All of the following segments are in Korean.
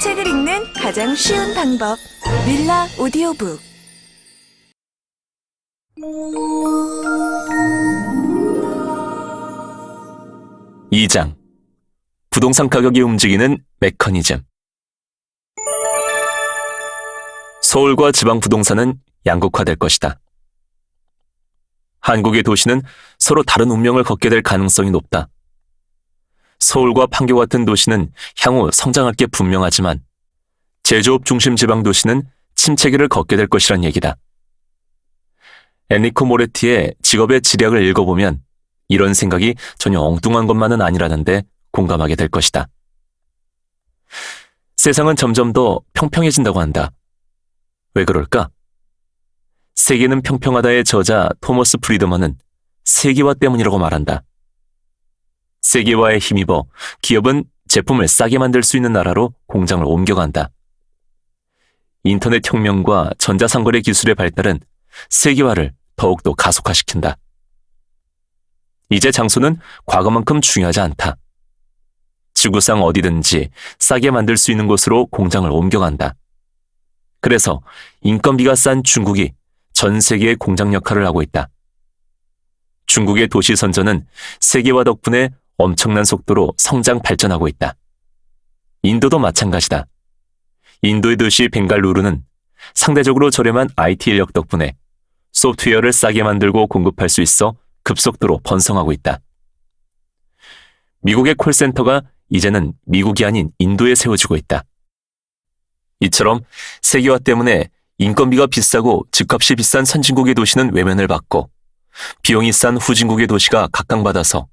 책을 읽는 가장 쉬운 방법. 릴라 오디오북. 2장 부동산 가격이 움직이는 메커니즘 서울과 지방 부동산은 양극화될 것이다. 한국의 도시는 서로 다른 운명을 걷게 될 가능성이 높다. 서울과 판교 같은 도시는 향후 성장할 게 분명하지만 제조업 중심 지방 도시는 침체기를 걷게 될 것이란 얘기다. 엔리코 모레티의 직업의 지략을 읽어보면 이런 생각이 전혀 엉뚱한 것만은 아니라는데 공감하게 될 것이다. 세상은 점점 더 평평해진다고 한다. 왜 그럴까? 세계는 평평하다의 저자 토머스 프리드먼은 세계화 때문이라고 말한다. 세계화에 힘입어 기업은 제품을 싸게 만들 수 있는 나라로 공장을 옮겨간다. 인터넷 혁명과 전자상거래 기술의 발달은 세계화를 더욱더 가속화시킨다. 이제 장소는 과거만큼 중요하지 않다. 지구상 어디든지 싸게 만들 수 있는 곳으로 공장을 옮겨간다. 그래서 인건비가 싼 중국이 전 세계의 공장 역할을 하고 있다. 중국의 도시 선전은 세계화 덕분에 엄청난 속도로 성장 발전하고 있다. 인도도 마찬가지다. 인도의 도시 벵갈루루는 상대적으로 저렴한 IT 인력 덕분에 소프트웨어를 싸게 만들고 공급할 수 있어 급속도로 번성하고 있다. 미국의 콜센터가 이제는 미국이 아닌 인도에 세워지고 있다. 이처럼 세계화 때문에 인건비가 비싸고 집값이 비싼 선진국의 도시는 외면을 받고 비용이 싼 후진국의 도시가 각광받아서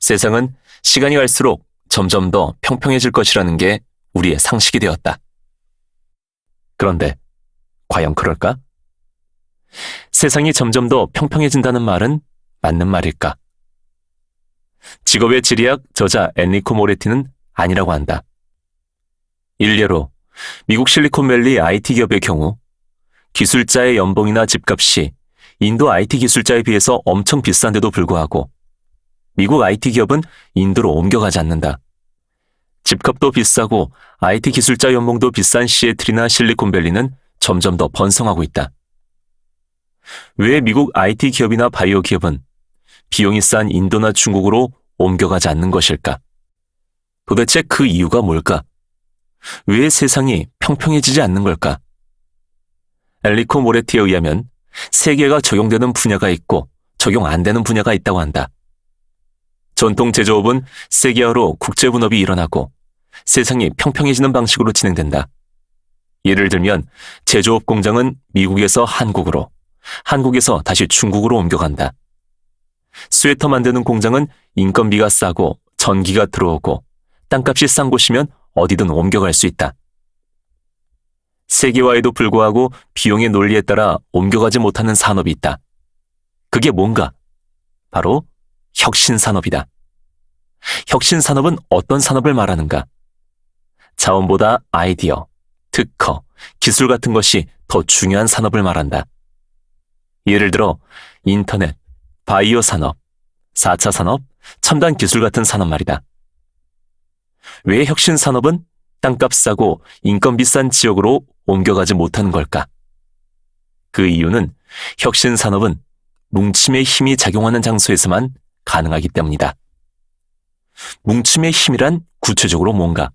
세상은 시간이 갈수록 점점 더 평평해질 것이라는 게 우리의 상식이 되었다. 그런데 과연 그럴까? 세상이 점점 더 평평해진다는 말은 맞는 말일까? 직업의 지리학 저자 엔리코 모레티는 아니라고 한다. 일례로 미국 실리콘밸리 IT 기업의 경우 기술자의 연봉이나 집값이 인도 IT 기술자에 비해서 엄청 비싼데도 불구하고 미국 IT 기업은 인도로 옮겨가지 않는다. 집값도 비싸고 IT 기술자 연봉도 비싼 시애틀이나 실리콘밸리는 점점 더 번성하고 있다. 왜 미국 IT 기업이나 바이오 기업은 비용이 싼 인도나 중국으로 옮겨가지 않는 것일까? 도대체 그 이유가 뭘까? 왜 세상이 평평해지지 않는 걸까? 엘리코 모레티에 의하면 세계가 적용되는 분야가 있고 적용 안 되는 분야가 있다고 한다. 전통 제조업은 세계화로 국제 분업이 일어나고 세상이 평평해지는 방식으로 진행된다. 예를 들면 제조업 공장은 미국에서 한국으로, 한국에서 다시 중국으로 옮겨간다. 스웨터 만드는 공장은 인건비가 싸고 전기가 들어오고 땅값이 싼 곳이면 어디든 옮겨갈 수 있다. 세계화에도 불구하고 비용의 논리에 따라 옮겨가지 못하는 산업이 있다. 그게 뭔가? 바로 혁신산업이다. 혁신산업은 어떤 산업을 말하는가? 자원보다 아이디어, 특허, 기술 같은 것이 더 중요한 산업을 말한다. 예를 들어 인터넷, 바이오 산업, 4차 산업, 첨단 기술 같은 산업 말이다. 왜 혁신 산업은 땅값 싸고 인건 비 싼 지역으로 옮겨가지 못하는 걸까? 그 이유는 혁신 산업은 뭉침의 힘이 작용하는 장소에서만 가능하기 때문이다. 뭉침의 힘이란 구체적으로 뭔가?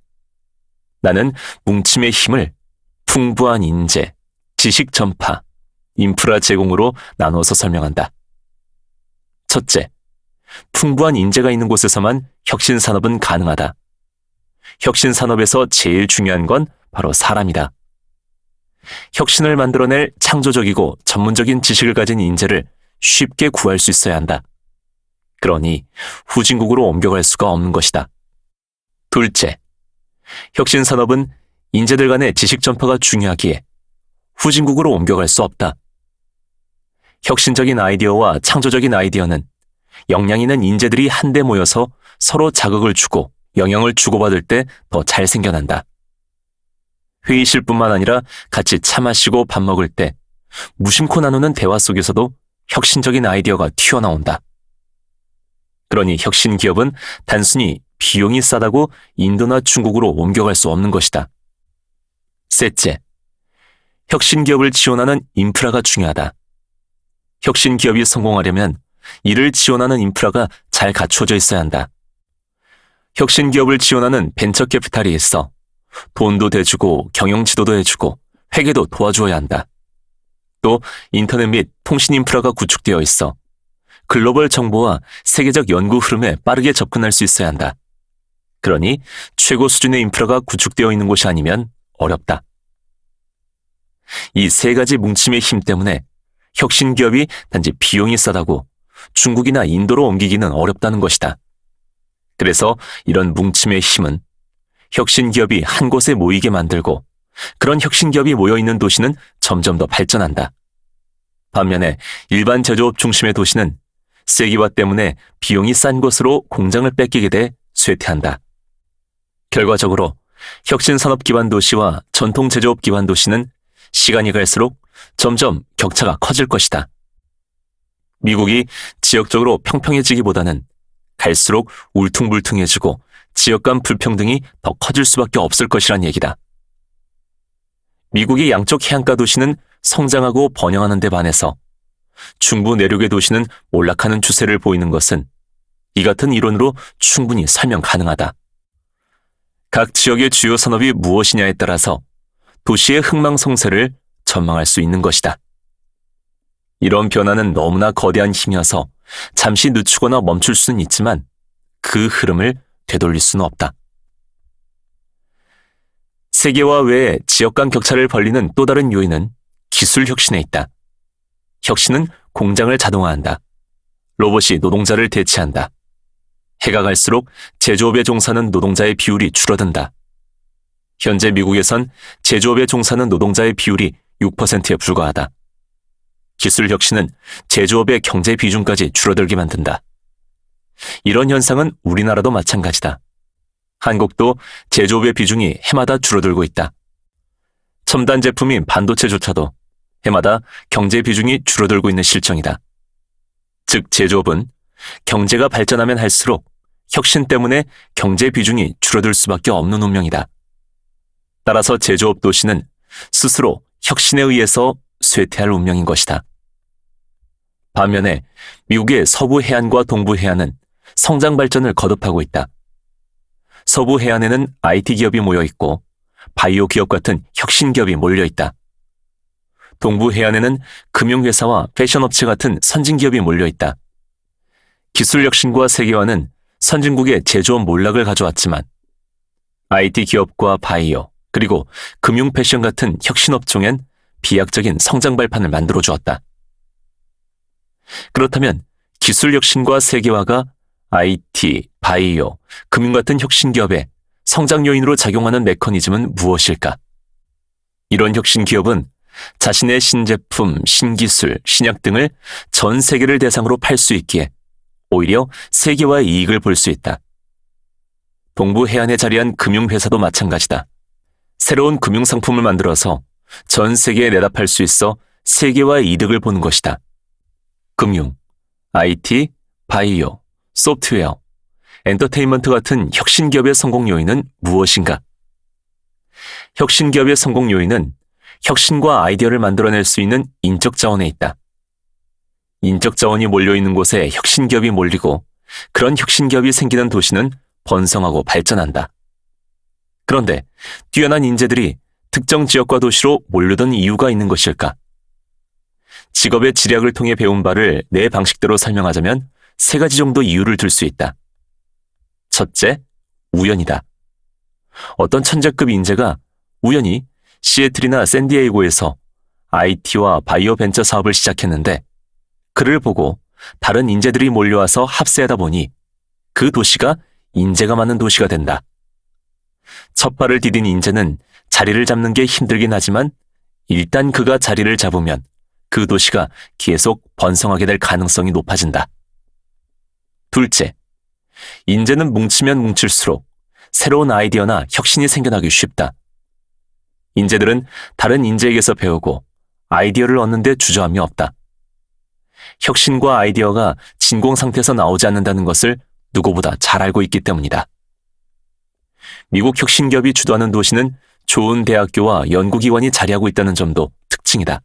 나는 뭉침의 힘을 풍부한 인재, 지식 전파, 인프라 제공으로 나눠서 설명한다. 첫째, 풍부한 인재가 있는 곳에서만 혁신 산업은 가능하다. 혁신 산업에서 제일 중요한 건 바로 사람이다. 혁신을 만들어낼 창조적이고 전문적인 지식을 가진 인재를 쉽게 구할 수 있어야 한다. 그러니 후진국으로 옮겨갈 수가 없는 것이다. 둘째, 혁신 산업은 인재들 간의 지식 전파가 중요하기에 후진국으로 옮겨갈 수 없다. 혁신적인 아이디어와 창조적인 아이디어는 역량 있는 인재들이 한데 모여서 서로 자극을 주고 영향을 주고받을 때 더 잘 생겨난다. 회의실 뿐만 아니라 같이 차 마시고 밥 먹을 때 무심코 나누는 대화 속에서도 혁신적인 아이디어가 튀어나온다. 그러니 혁신 기업은 단순히 비용이 싸다고 인도나 중국으로 옮겨갈 수 없는 것이다. 셋째, 혁신 기업을 지원하는 인프라가 중요하다. 혁신 기업이 성공하려면 이를 지원하는 인프라가 잘 갖추어져 있어야 한다. 혁신 기업을 지원하는 벤처 캐피탈이 있어 돈도 대주고 경영 지도도 해주고 회계도 도와주어야 한다. 또 인터넷 및 통신 인프라가 구축되어 있어 글로벌 정보와 세계적 연구 흐름에 빠르게 접근할 수 있어야 한다. 그러니 최고 수준의 인프라가 구축되어 있는 곳이 아니면 어렵다. 이 세 가지 뭉침의 힘 때문에 혁신 기업이 단지 비용이 싸다고 중국이나 인도로 옮기기는 어렵다는 것이다. 그래서 이런 뭉침의 힘은 혁신 기업이 한 곳에 모이게 만들고 그런 혁신 기업이 모여 있는 도시는 점점 더 발전한다. 반면에 일반 제조업 중심의 도시는 세기화 때문에 비용이 싼 곳으로 공장을 뺏기게 돼 쇠퇴한다. 결과적으로 혁신 산업 기반 도시와 전통 제조업 기반 도시는 시간이 갈수록 점점 격차가 커질 것이다. 미국이 지역적으로 평평해지기보다는 갈수록 울퉁불퉁해지고 지역 간 불평등이 더 커질 수밖에 없을 것이란 얘기다. 미국의 양쪽 해안가 도시는 성장하고 번영하는 데 반해서 중부 내륙의 도시는 몰락하는 추세를 보이는 것은 이 같은 이론으로 충분히 설명 가능하다. 각 지역의 주요 산업이 무엇이냐에 따라서 도시의 흥망성쇠를 전망할 수 있는 것이다. 이런 변화는 너무나 거대한 힘이어서 잠시 늦추거나 멈출 수는 있지만 그 흐름을 되돌릴 수는 없다. 세계화 외에 지역 간 격차를 벌리는 또 다른 요인은 기술 혁신에 있다. 혁신은 공장을 자동화한다. 로봇이 노동자를 대체한다. 해가 갈수록 제조업에 종사하는 노동자의 비율이 줄어든다. 현재 미국에선 제조업에 종사하는 노동자의 비율이 6%에 불과하다. 기술 혁신은 제조업의 경제 비중까지 줄어들게 만든다. 이런 현상은 우리나라도 마찬가지다. 한국도 제조업의 비중이 해마다 줄어들고 있다. 첨단 제품인 반도체조차도 해마다 경제 비중이 줄어들고 있는 실정이다. 즉, 제조업은 경제가 발전하면 할수록 혁신 때문에 경제 비중이 줄어들 수밖에 없는 운명이다. 따라서 제조업 도시는 스스로 혁신에 의해서 쇠퇴할 운명인 것이다. 반면에 미국의 서부 해안과 동부 해안은 성장 발전을 거듭하고 있다. 서부 해안에는 IT 기업이 모여 있고 바이오 기업 같은 혁신 기업이 몰려 있다. 동부 해안에는 금융회사와 패션 업체 같은 선진 기업이 몰려 있다. 기술 혁신과 세계화는 선진국의 제조업 몰락을 가져왔지만 IT 기업과 바이오 그리고 금융 패션 같은 혁신 업종엔 비약적인 성장 발판을 만들어 주었다. 그렇다면 기술 혁신과 세계화가 IT, 바이오, 금융 같은 혁신 기업의 성장 요인으로 작용하는 메커니즘은 무엇일까? 이런 혁신 기업은 자신의 신제품, 신기술, 신약 등을 전 세계를 대상으로 팔 수 있기에 오히려 세계화의 이익을 볼 수 있다. 동부 해안에 자리한 금융회사도 마찬가지다. 새로운 금융상품을 만들어서 전 세계에 내다 팔 수 있어 세계화의 이득을 보는 것이다. 금융, IT, 바이오, 소프트웨어, 엔터테인먼트 같은 혁신 기업의 성공 요인은 무엇인가? 혁신 기업의 성공 요인은 혁신과 아이디어를 만들어낼 수 있는 인적 자원에 있다. 인적 자원이 몰려 있는 곳에 혁신 기업이 몰리고 그런 혁신 기업이 생기는 도시는 번성하고 발전한다. 그런데 뛰어난 인재들이 특정 지역과 도시로 몰려든 이유가 있는 것일까? 직업의 지략을 통해 배운 바를 내 방식대로 설명하자면 세 가지 정도 이유를 들 수 있다. 첫째, 우연이다. 어떤 천재급 인재가 우연히 시애틀이나 샌디에이고에서 IT와 바이오 벤처 사업을 시작했는데 그를 보고 다른 인재들이 몰려와서 합세하다 보니 그 도시가 인재가 많은 도시가 된다. 첫 발을 디딘 인재는 자리를 잡는 게 힘들긴 하지만 일단 그가 자리를 잡으면 그 도시가 계속 번성하게 될 가능성이 높아진다. 둘째, 인재는 뭉치면 뭉칠수록 새로운 아이디어나 혁신이 생겨나기 쉽다. 인재들은 다른 인재에게서 배우고 아이디어를 얻는데 주저함이 없다. 혁신과 아이디어가 진공 상태에서 나오지 않는다는 것을 누구보다 잘 알고 있기 때문이다. 미국 혁신기업이 주도하는 도시는 좋은 대학교와 연구기관이 자리하고 있다는 점도 특징이다.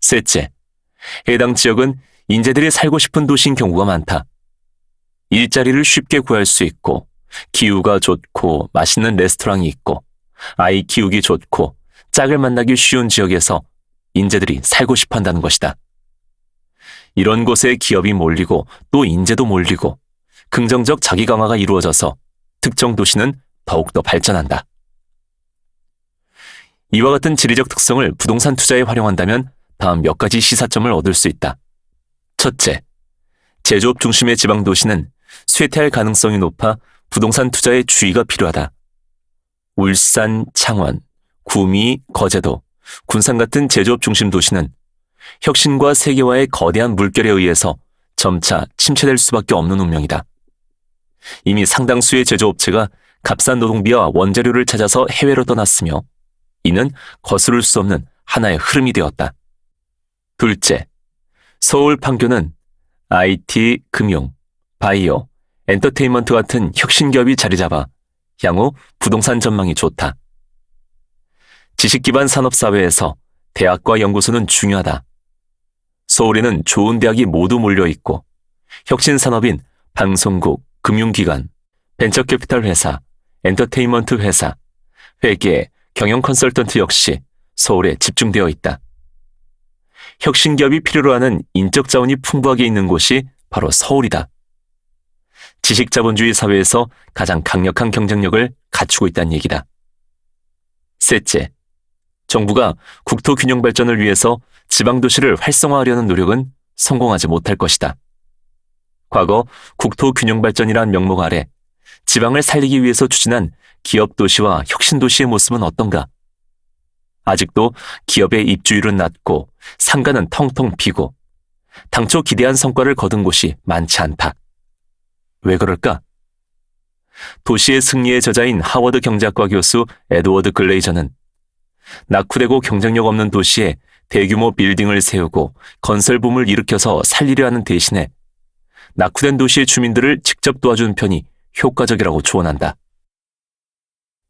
셋째, 해당 지역은 인재들이 살고 싶은 도시인 경우가 많다. 일자리를 쉽게 구할 수 있고, 기후가 좋고, 맛있는 레스토랑이 있고, 아이 키우기 좋고, 짝을 만나기 쉬운 지역에서 인재들이 살고 싶어 한다는 것이다. 이런 곳에 기업이 몰리고 또 인재도 몰리고 긍정적 자기 강화가 이루어져서 특정 도시는 더욱더 발전한다. 이와 같은 지리적 특성을 부동산 투자에 활용한다면 다음 몇 가지 시사점을 얻을 수 있다. 첫째, 제조업 중심의 지방 도시는 쇠퇴할 가능성이 높아 부동산 투자에 주의가 필요하다. 울산, 창원, 구미, 거제도, 군산 같은 제조업 중심 도시는 혁신과 세계화의 거대한 물결에 의해서 점차 침체될 수밖에 없는 운명이다. 이미 상당수의 제조업체가 값싼 노동비와 원재료를 찾아서 해외로 떠났으며 이는 거스를 수 없는 하나의 흐름이 되었다. 둘째, 서울 판교는 IT, 금융, 바이오, 엔터테인먼트 같은 혁신 기업이 자리 잡아 향후 부동산 전망이 좋다. 지식 기반 산업 사회에서 대학과 연구소는 중요하다. 서울에는 좋은 대학이 모두 몰려 있고 혁신 산업인 방송국, 금융기관, 벤처캐피탈 회사, 엔터테인먼트 회사, 회계, 경영 컨설턴트 역시 서울에 집중되어 있다. 혁신 기업이 필요로 하는 인적 자원이 풍부하게 있는 곳이 바로 서울이다. 지식 자본주의 사회에서 가장 강력한 경쟁력을 갖추고 있다는 얘기다. 셋째, 정부가 국토 균형 발전을 위해서 지방 도시를 활성화하려는 노력은 성공하지 못할 것이다. 과거 국토 균형 발전이란 명목 아래 지방을 살리기 위해서 추진한 기업 도시와 혁신 도시의 모습은 어떤가? 아직도 기업의 입주율은 낮고 상가는 텅텅 비고 당초 기대한 성과를 거둔 곳이 많지 않다. 왜 그럴까? 도시의 승리의 저자인 하워드 경제학과 교수 에드워드 글레이저는 낙후되고 경쟁력 없는 도시에 대규모 빌딩을 세우고 건설붐을 일으켜서 살리려 하는 대신에 낙후된 도시의 주민들을 직접 도와주는 편이 효과적이라고 조언한다.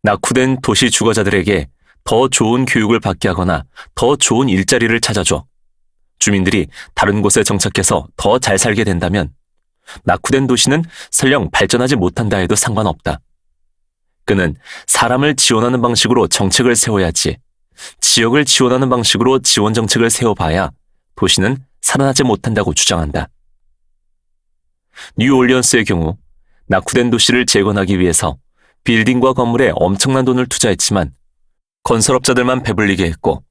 낙후된 도시 주거자들에게 더 좋은 교육을 받게 하거나 더 좋은 일자리를 찾아줘 주민들이 다른 곳에 정착해서 더 잘 살게 된다면 낙후된 도시는 설령 발전하지 못한다 해도 상관없다. 그는 사람을 지원하는 방식으로 정책을 세워야지 지역을 지원하는 방식으로 지원 정책을 세워봐야 도시는 살아나지 못한다고 주장한다. 뉴올리언스의 경우 낙후된 도시를 재건하기 위해서 빌딩과 건물에 엄청난 돈을 투자했지만 건설업자들만 배불리게 했고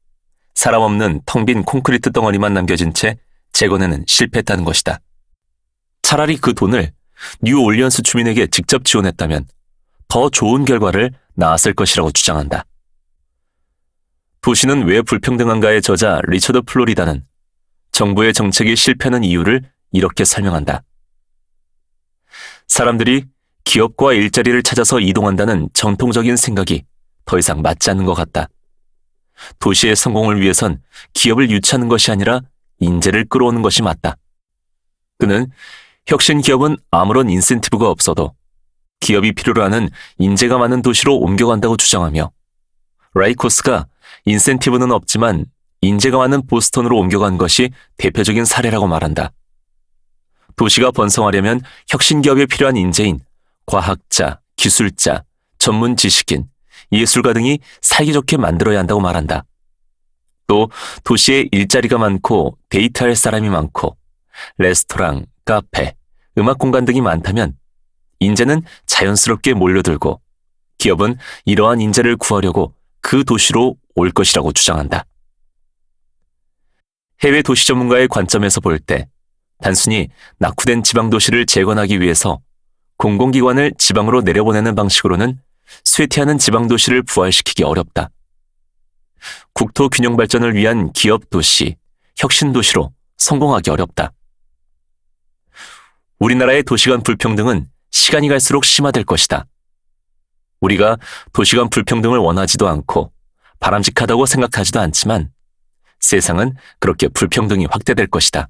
사람 없는 텅 빈 콘크리트 덩어리만 남겨진 채 재건에는 실패했다는 것이다. 차라리 그 돈을 뉴올리언스 주민에게 직접 지원했다면 더 좋은 결과를 낳았을 것이라고 주장한다. 도시는 왜 불평등한가의 저자 리처드 플로리다는 정부의 정책이 실패하는 이유를 이렇게 설명한다. 사람들이 기업과 일자리를 찾아서 이동한다는 전통적인 생각이 더 이상 맞지 않는 것 같다. 도시의 성공을 위해선 기업을 유치하는 것이 아니라 인재를 끌어오는 것이 맞다. 그는 혁신 기업은 아무런 인센티브가 없어도 기업이 필요로 하는 인재가 많은 도시로 옮겨간다고 주장하며 라이코스가 인센티브는 없지만 인재가 많은 보스턴으로 옮겨간 것이 대표적인 사례라고 말한다. 도시가 번성하려면 혁신 기업에 필요한 인재인 과학자, 기술자, 전문 지식인, 예술가 등이 살기 좋게 만들어야 한다고 말한다. 또 도시에 일자리가 많고 데이트할 사람이 많고 레스토랑, 카페, 음악 공간 등이 많다면 인재는 자연스럽게 몰려들고 기업은 이러한 인재를 구하려고 그 도시로 올 것이라고 주장한다. 해외 도시 전문가의 관점에서 볼 때 단순히 낙후된 지방 도시를 재건하기 위해서 공공기관을 지방으로 내려보내는 방식으로는 쇠퇴하는 지방 도시를 부활시키기 어렵다. 국토 균형 발전을 위한 기업 도시, 혁신 도시로 성공하기 어렵다. 우리나라의 도시간 불평등은 시간이 갈수록 심화될 것이다. 우리가 도시간 불평등을 원하지도 않고 바람직하다고 생각하지도 않지만 세상은 그렇게 불평등이 확대될 것이다.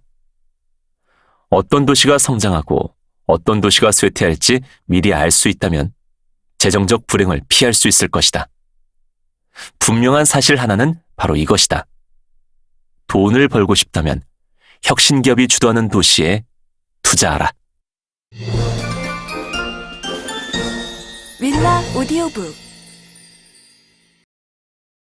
어떤 도시가 성장하고 어떤 도시가 쇠퇴할지 미리 알 수 있다면 재정적 불행을 피할 수 있을 것이다. 분명한 사실 하나는 바로 이것이다. 돈을 벌고 싶다면 혁신기업이 주도하는 도시에 투자하라. 윌라 오디오북